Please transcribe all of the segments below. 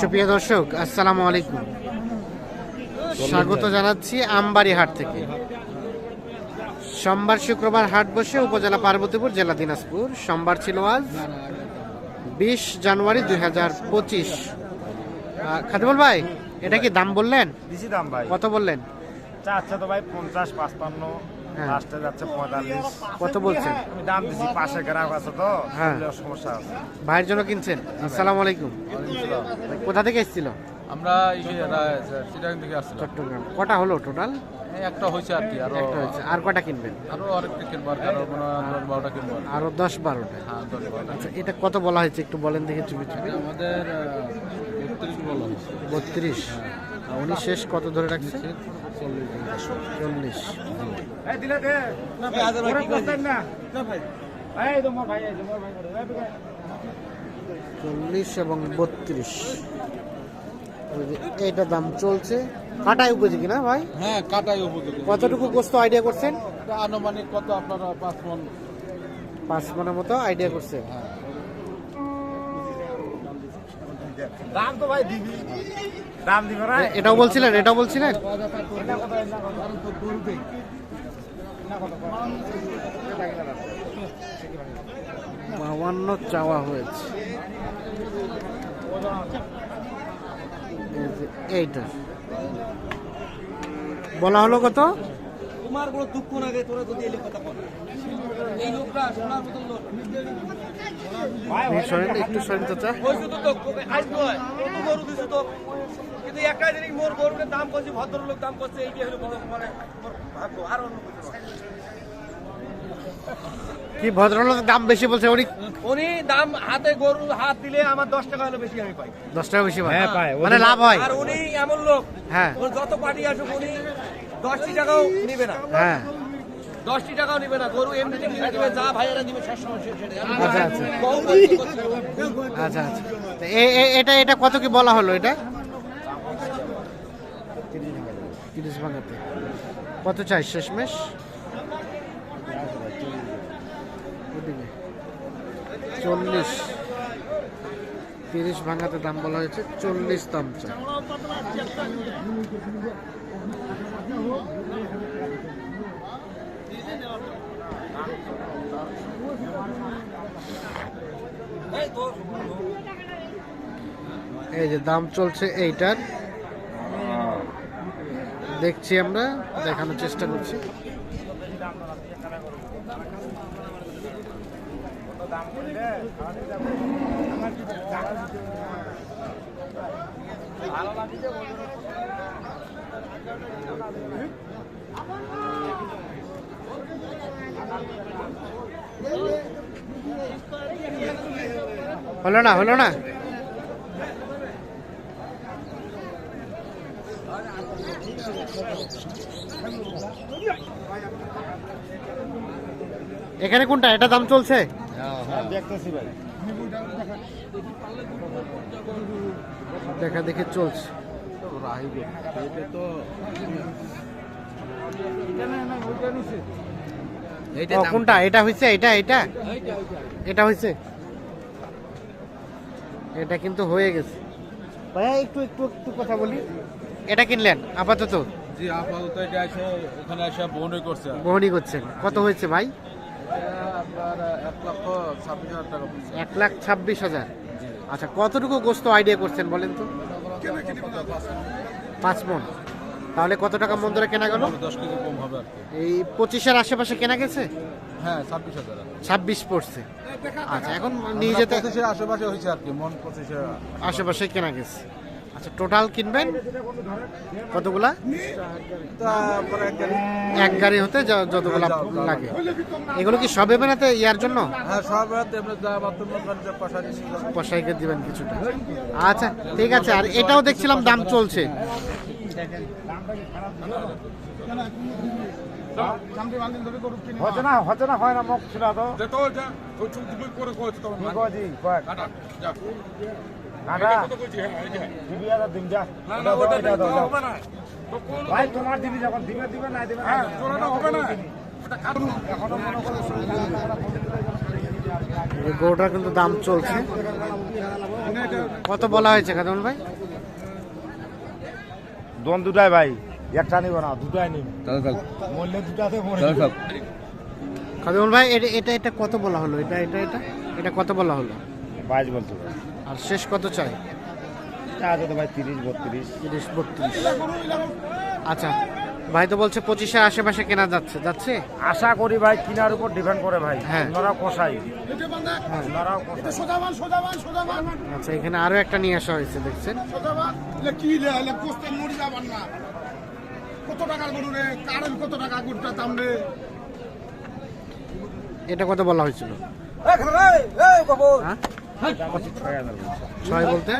সুপ্রিয় দর্শক আসসালামু আলাইকুম। স্বাগত জানাচ্ছি আমবাড়ি হাট থেকে। সোমবার শুক্রবার হাট বসে উপজেলা পার্বতীপুর জেলা দিনাজপুর। সোমবার ছিল আজ বিশ জানুয়ারি দুই হাজার পঁচিশ। খাদিমুল ভাই এটা কি দাম বললেন? কত বললেন? চাচ্ছে তো ভাই পঞ্চাশ পাঁচপান্ন। লাস্টে যাচ্ছে পঁয়তাল্লিশ। কত বলছেন? দাম দিছি পাশে গ্রাহক আছে তো হ্যাঁ। সমস্যা আছে। ভাইয়ের জন্য কিনছেন? আসসালামু আলাইকুম। কোথা থেকে এসেছিল? আমরা চিটাগাং থেকে আসছিলাম। চট্টগ্রাম। কটা হলো টোটাল এই একটা হয়েছে আর কি আরও একটা হয়েছে। আর কটা কিনবেন? আরও আরেকটা কিনবো আর আরও মনে হয় দশ বারোটা কিনবো আর আরও দশ বারোটা। হ্যাঁ দশ বারোটা। আচ্ছা এটা কত বলা হয়েছে? একটু বলেন দেখে চুপি চুপি আমাদের বত্রিশ বলা হয়েছে। বত্রিশ। আর উনি শেষ কত ধরে রাখছে? চল্লিশ। চল্লিশ এবং বত্রিশ। এইটা দাম চলছে। কাটায় উপযোগী না ভাই? হ্যাঁ কাটাই উপযোগী। কতটুকু গোস্ত আইডিয়া করছেন? আনুমানিক কত আপনারা পাঁচ মন? পাঁচ মনের মতো আইডিয়া করছে। হ্যাঁ। দাম তো ভাই দিবি। দাম দিব না এটাও বলছিলেন এটাও বলছিলেন? বাউান্ন চাওয়া হয়েছে। এইটা। বলা হলো কত? তোমার কোনো দুঃখ লাগে তোরা যদি এলে কথা সরেন একটু সরেন চাচা। ওই তো তোকে আজ কত গরু দিছো তো। কিন্তু জিনিস মোর গরুর দাম করছে ভদ্রলোক দাম করছে এই হলো বড় মানে ভাগ্য। আর অন্য কি ভদ্রলোকের দাম বেশি বলছে? উনি উনি দাম হাতে গরু হাত দিলে আমার দশ টাকা হলে বেশি আমি পাই। দশ টাকা বেশি হ্যাঁ, পায়। মানে লাভ হয়। আর উনি এমন লোক হ্যাঁ। ওর যত পার্টি আসুক উনি দশটি টাকাও নিবে না। হ্যাঁ। দশটি টাকাও নিবে না গরু এমনিতে কিনে দিবে যা ভাইয়েরা দিবে আচ্ছা আচ্ছা। আচ্ছা আচ্ছা। এটা এটা কত কি বলা হলো এটা? তিরিশ ভাঙাতে কত চাই শেষমেশ? চল্লিশ। তিরিশ ভাঙাতে দাম বলা হয়েছে চল্লিশ দাম চাই। এই যে দাম চলছে এইটার দেখছি আমরা দেখানোর চেষ্টা করছি। হলো না হলো না? এখানে কোনটা? এটা দাম চলছে? দেখা দেখে চলছে। ও, কোনটা? এটা হয়েছে এটা এটা? এটা হয়েছে এটা কিন্তু হয়ে গেছে। ভাইয়া একটু একটু একটু কথা বলি। এটা কিনলেন আপাতত? জি আপাতত এটা এসে এখানে এসে বহনই করছে। কি। করছেন কত হয়েছে ভাই? এক লাখ ছাব্বিশ হাজার? আচ্ছা কতটুকু গোস্ত আইডিয়া করছেন বলেন তো? পাঁচ মন। তাহলে কত টাকা মন ধরে কেনা গেল? দশ কেজি কম হবে আর কি। এই পঁচিশের আশেপাশে কেনা গেছে? হ্যাঁ ছাব্বিশ হাজার। ছাব্বিশ পড়ছে। আচ্ছা এখন নিয়ে যেতে পঁচিশের আশেপাশে হয়েছে আর কি মন পঁচিশে আশেপাশে কেনা গেছে। আচ্ছা টোটাল কিনবেন? কতগুলা? তারপরে এক গাড়ি। এক গাড়ি হতে যতগুলা লাগে। এগুলো কি সবে বেনাতে ইয়ার জন্য? হ্যাঁ কষাইকে দিবেন কিছুটা। আচ্ছা ঠিক আছে আর এটাও দেখছিলাম দাম চলছে। হচ্ছে না হচ্ছে না হয় না মুখ ছিল তো। ভাই তোমার দিবি যখন দিবে দিবে না দিবে না হবে না এখনও মনে করো এই গরুটার কিন্তু দাম চলছে কত বলা হয়েছে খাদমল ভাই দোন দুটাই ভাই একটা নিব না দুটাই নিব। মূল্য দুটাতে মরে খাদমল ভাই এটা এটা এটা কত বলা হলো? এটা এটা এটা? এটা কত বলা হলো? বাইশ বলতে পারি। আর শেষ কত চাই? তা আছে তো ভাই তিরিশ বত্রিশ। তিরিশ বত্রিশ। আচ্ছা। ভাই তো বলছে পঁচিশের আশেপাশে কেনা যাচ্ছে যাচ্ছে? আশা করি ভাই কিনার উপর ডিপেন্ড করে ভাই। হ্যাঁ। কষাই। সোজাবান আচ্ছা এখানে আরও একটা নিয়ে আসা হয়েছে দেখছেন? কি লে এলে কোস্তে মরি যাবান না। কত টাকার গরু রে? কারেন্ট কত টাকা গরুটা দাম রে? এটা কত বলা হয়েছিল? হ্যাঁ? ছয় বলতে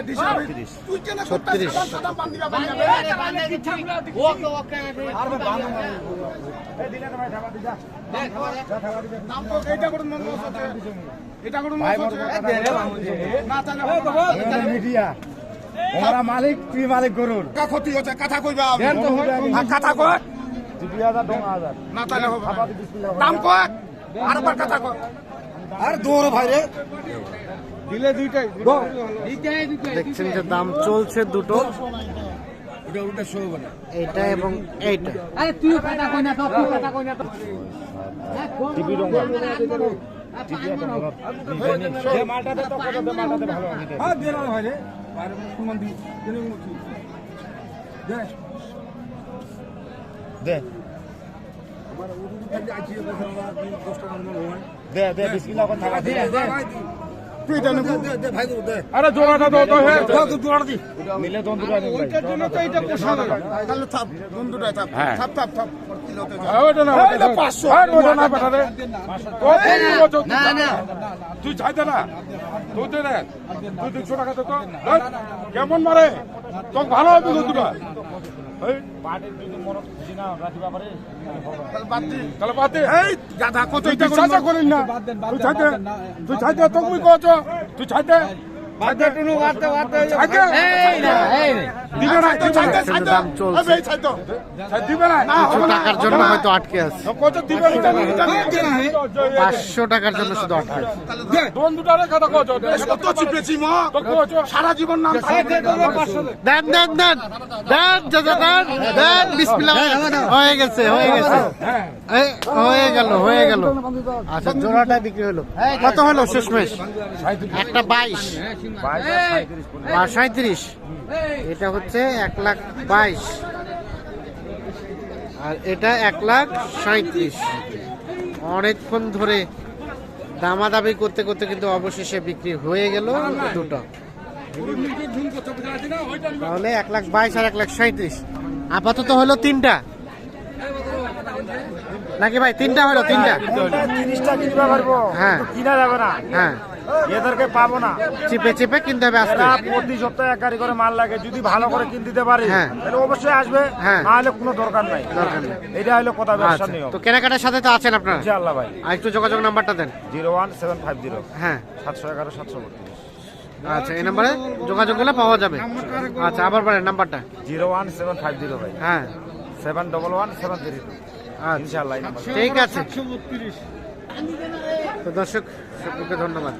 ছত্রিশ। মন মন মালিক তুই মালিক গরুর ক্ষতি হচ্ছে কথা কইবা হ্যাঁ, কথা কয় হাজার দশ হাজার না চাইলে দাম কয় আরেকবার কথা কয় আর দৌড় ভাই রে দেখছেন যে দাম চলছে দুটো। এইটা এবং এইটা। টিভি রঙা টিভি একটা বড় ডিজাইনের। দে মালটাতে তো কত দে মালটাতে ভালো দে। হ্যাঁ দিয়ে ভাই রে। বাইরে সুমন দি দিনে মুখি দে। দে। আমার উড়ু থেকে আইছি বছর আমরা 10 টাকা মন হয়। দে দে বিসমিল্লাহ কথা দে দে। তুই আরে জোড়াটা দাও তো হে তুই দি ওইটার জন্য তো এটা পোষা তাহলে থাপ থাপ। থাপ থাপ থাপ। কিলোতে যা ওটা না। এইটা 500 আর ওটা না বেটা রে। কত না না তুই চাইতে না। তুই দে তুই দুশো টাকা দে তো। কেমন মারে? তোকে ভালো হবে দুটো এই পার্টির যদি মন খুশি না তাহলে বাদ দি। তাহলে বাদ দে। এই গাধা কত তুই বিশ্বাস করিস না। তুই চাইতে তুই চাইতে তুমি কছ তুই ছাইতো। টাকার জন্য হয়তো আটকে আছে। কত দিবে না পাঁচশো টাকার জন্য শুধু আটকে সারা জীবন নাম দেন দেন দেন দেন দেন দেন বিসমিল্লাহ। হয়ে গেছে হয়ে গেছে। হয়ে। গেল হয়ে গেল। আচ্ছা জোড়াটা বিক্রি হলো। কত হলো শেষমেশ? একটা বাইশ। সাঁত্রিশ এটা হচ্ছে এক লাখ বাইশ। আর এটা এক লাখ সাঁত্রিশ। অনেকক্ষণ ধরে দামাদামি করতে করতে কিন্তু অবশেষে বিক্রি হয়ে গেল দুটো। তাহলে এক লাখ বাইশ আর এক লাখ সাঁত্রিশ। আপাতত হলো তিনটা। নাকি ভাই তিনটা হলো তিনটা? তিরিশটা কিনতে পারব হ্যাঁ। কিনা যাবে না। হ্যাঁ। এদেরকে পাবো না। চিপে চিপে কিনতে হবে আজকে। প্রতি সপ্তাহে এক গাড়ি করে মাল লাগে যদি ভালো করে কিন দিতে পারি হ্যাঁ। তাহলে অবশ্যই আসবে। হ্যাঁ। না হলে কোনো দরকার নাই। দরকার নেই। এটা হলো কথা ব্যবসার আচ্ছা। নিয়ম। তো কেনাকাটার সাথে তো আছেন আপনারা? ইনশাআল্লাহ ভাই। আর একটু যোগাযোগ নাম্বারটা দেন। Zero one seven five zero. হ্যাঁ। সাতশো এগারো সাতশো বত্রিশ। আচ্ছা এই নাম্বারে যোগাযোগ করলে পাওয়া যাবে। আচ্ছা আবার বলেন নাম্বারটা। Zero one seven five zero ভাই। হ্যাঁ। Seven double one seven three two আচ্ছা ইনশাআল্লাহ। ঠিক আছে। তো দর্শক সকলকে ধন্যবাদ।